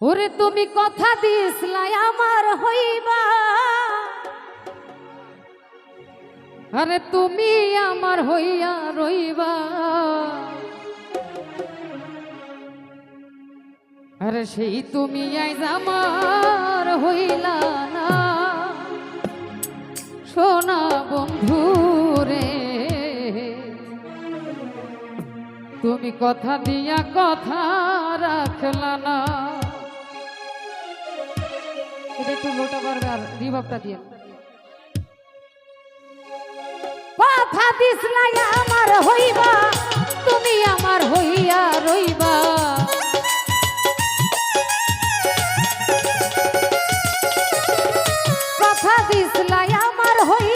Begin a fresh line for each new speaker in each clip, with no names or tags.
ওরে তুমি কথা দিসলাই আমার হইবা। আরে তুমি আমার হইয়া রইবা। আরে সেই তুমি আইজ আমার হইলা না। সোনা বন্ধু রে, তুমি কথা দিয়া কথা রাখলা না। এটা একটু মোটা করবে আর রিভাবটা দিয়ে। আমার হইবা, তুমি আমার হইয়া রইবা। কথা দিসলাই আমার হইবা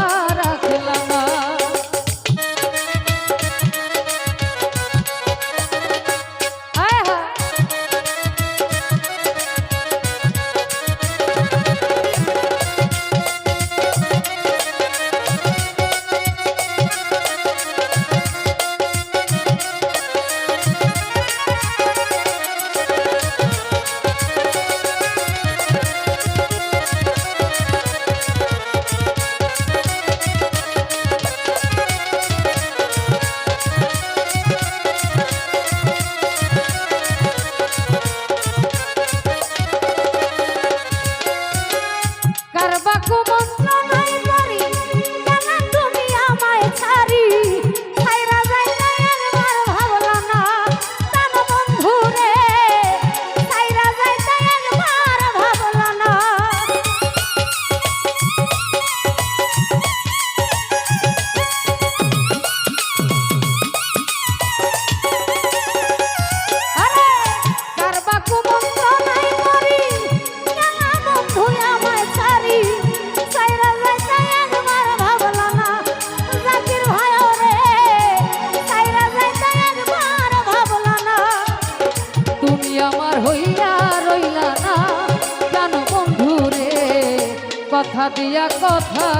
দিয়া কথা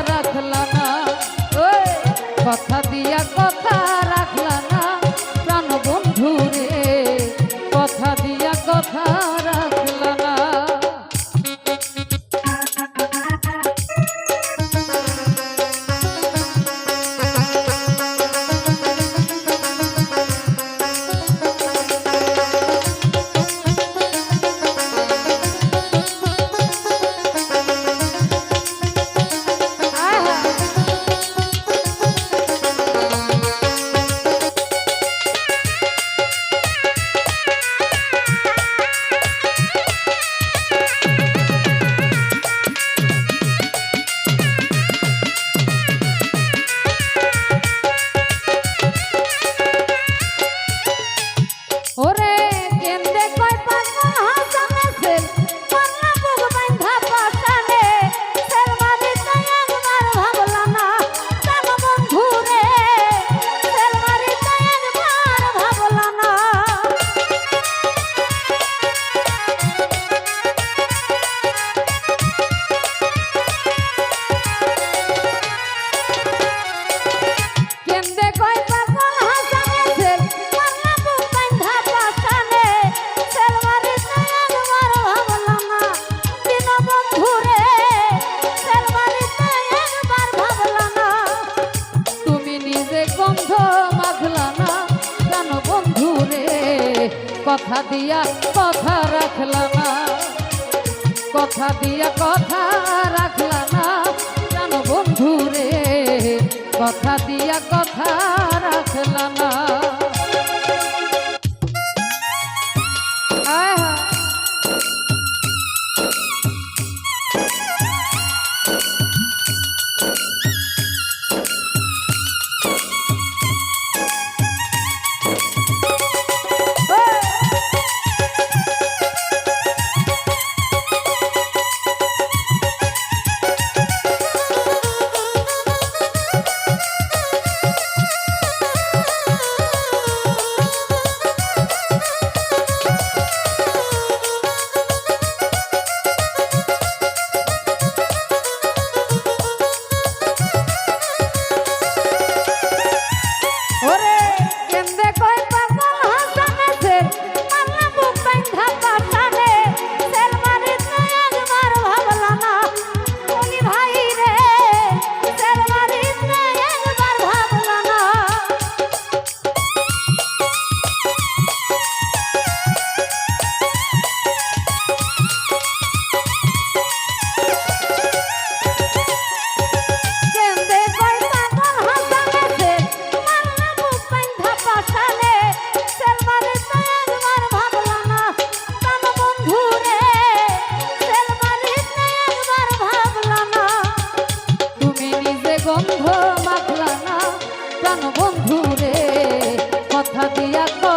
দিয়া কথা রাখলা না। কথা দিয়া কথা রাখলা না। বন্ধু রে কথা দিয়া কথা রাখলা না।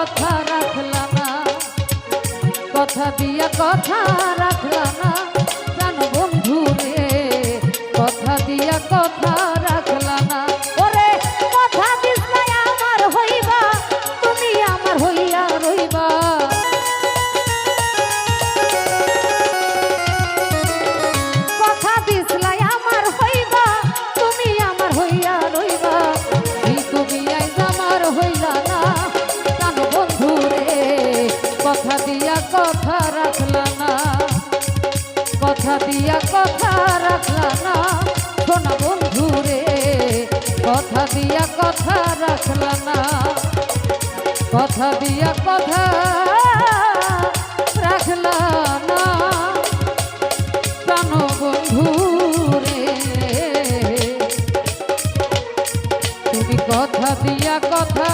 কথা রাখলা না। কথা দিয়া কথা রাখলা না। কথা রাখলা না। কথা দিয়া কথা রাখলা না। শোনা বন্ধু রে, কথা দিয়া কথা রাখলা না। কথা দিয়া কথা রাখলা না। প্রাণ বন্ধু রে, তুমি কথা দিয়া কথা